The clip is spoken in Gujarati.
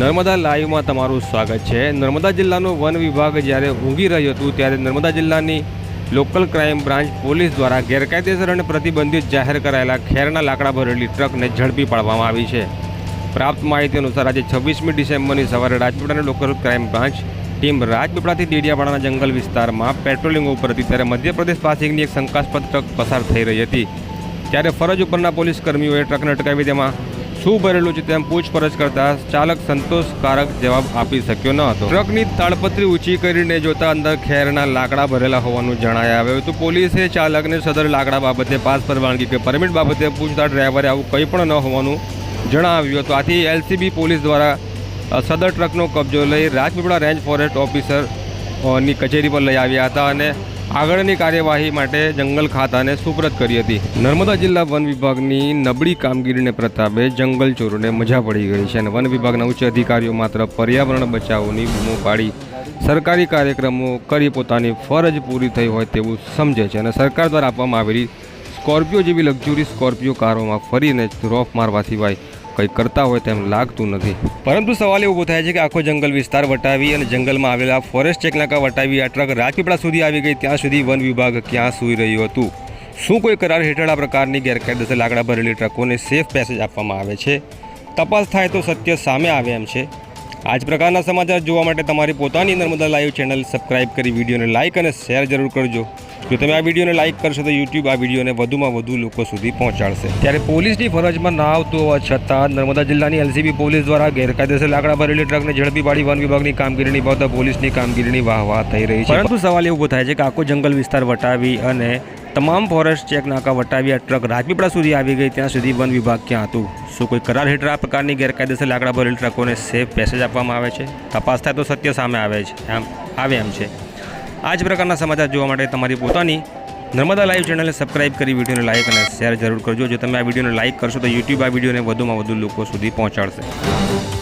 નર્મદા લાઈવમાં તમારું સ્વાગત છે. નર્મદા જિલ્લાનું વન વિભાગ જ્યારે ઊંઘી રહ્યું હતું ત્યારે નર્મદા જિલ્લાની લોકલ ક્રાઇમ બ્રાન્ચ પોલીસ દ્વારા ગેરકાયદેસર અને પ્રતિબંધિત જાહેર કરાયેલા ખેરના લાકડા ભરેલી ટ્રકને ઝડપી પાડવામાં આવી છે. પ્રાપ્ત માહિતી અનુસાર આજે છવ્વીસમી ડિસેમ્બરની સવારે રાજપીપળાની લોકલ ક્રાઇમ બ્રાન્ચ ટીમ રાજપીપળાથી ડેડિયાપાડાના જંગલ વિસ્તારમાં પેટ્રોલિંગ ઉપર હતી ત્યારે મધ્યપ્રદેશ પાસેની એક શંકાસ્પદ ટ્રક પસાર થઈ રહી હતી. ત્યારે ફરજ ઉપરના પોલીસ કર્મીઓએ ટ્રકને અટકાવી તેમાં શું ભરેલું છે તેમ પૂછપરછ કરતા ચાલક સંતોષકારક જવાબ આપી શક્યો ન હતો. ટ્રકની તાળપત્રી ઊંચી કરીને જોતા અંદર ખેરના લાકડા ભરેલા હોવાનું જણાય આવ્યું હતું. પોલીસે ચાલકને સદર લાકડા બાબતે પાસ પરવાનગી કે પરમિટ બાબતે પૂછતા ડ્રાઈવરે આવું કંઈ પણ ન હોવાનું જણાવ્યું હતું. આથી એલસીબી પોલીસ દ્વારા સદર ટ્રકનો કબજો લઈ રાજપીપળા રેન્જ ફોરેસ્ટ ઓફિસરની કચેરી પર લઈ આવ્યા હતા અને આગળની કાર્યવાહી માટે જંગલ ખાતાને સુપરત કરી હતી. નર્મદા જિલ્લા વન વિભાગની નબળી કામગીરીને પ્રતાપે જંગલ ચોરોને મજા પડી ગઈ છે અને વન વિભાગના ઉચ્ચ અધિકારીઓ માત્ર પર્યાવરણ બચાવની બૂમો પાડી સરકારી કાર્યક્રમો કરી પોતાની ફરજ પૂરી થઈ હોય તેવું સમજે છે અને સરકાર દ્વારા આપવામાં આવેલી સ્કોર્પિયો જેવી લક્ઝુરી સ્કોર્પિયો કારોમાં ફરીને રોફ મારવા સિવાય કંઈ કરતા હોય તેમ લાગતું નથી. પરંતુ સવાલ એવો થાય છે કે આખો જંગલ વિસ્તાર વટાવી અને જંગલમાં આવેલા ફોરેસ્ટ ચેકનાકા વટાવી આ ટ્રક રાજપીપળા સુધી આવી ગઈ, ત્યાં સુધી વન વિભાગ ક્યાં સૂઈ રહ્યું હતું? શું કોઈ કરાર હેઠળ આ પ્રકારની ગેરકાયદેસર લાકડા ભરેલી ટ્રકોને સેફ પેસેજ આપવામાં આવે છે? તપાસ થાય તો સત્ય સામે આવે એમ છે. આ જ પ્રકારના સમાચાર જોવા માટે તમારી પોતાની નર્મદા લાઈવ ચેનલ સબસ્ક્રાઈબ કરી વિડીયોને લાઇક અને શેર જરૂર કરજો. જો તમે આ વિડીયોને લાઇક કરશો તો યુટ્યુબ આ વિડીયોને વધુમાં વધુ લોકો સુધી પહોંચાડશે. ત્યારે પોલીસની ફરજમાં ના આવતું હોવા છતાં નર્મદા જિલ્લાની એલસીબી પોલીસ દ્વારા ગેરકાયદેસર લાકડા ભરેલી ટ્રકને ઝડપી પાડી વન વિભાગની કામગીરી નિભાવતા પોલીસની કામગીરીની વાહ થઈ રહી છે. પરંતુ સવાલ એવો થાય છે કે આખો જંગલ વિસ્તાર વટાવી અને તમામ ફોરેસ્ટ ચેક નાકા વટાવી આ ટ્રક રાજપીપળા સુધી આવી ગઈ, ત્યાં સુધી વન વિભાગ ક્યાં હતું? શું કોઈ કરાર હેઠળ આ પ્રકારની ગેરકાયદેસર લાકડા ભરેલ ટ્રકોને સેફ પેસેજ આપવામાં આવે છે? તપાસ થાય તો સત્ય સામે આવે છે એમ, આવે એમ છે. આ જ પ્રકારના સમાચાર જોવા માટે તમારી પોતાની નર્મદા લાઈવ ચેનલને સબસ્ક્રાઇબ કરી, વિડીયોને લાઇક અને શેર જરૂર કરજો. જો તમે આ વિડીયોને લાઇક કરશો તો યુટ્યુબ આ વિડીયોને વધુમાં વધુ લોકો સુધી પહોંચાડશે.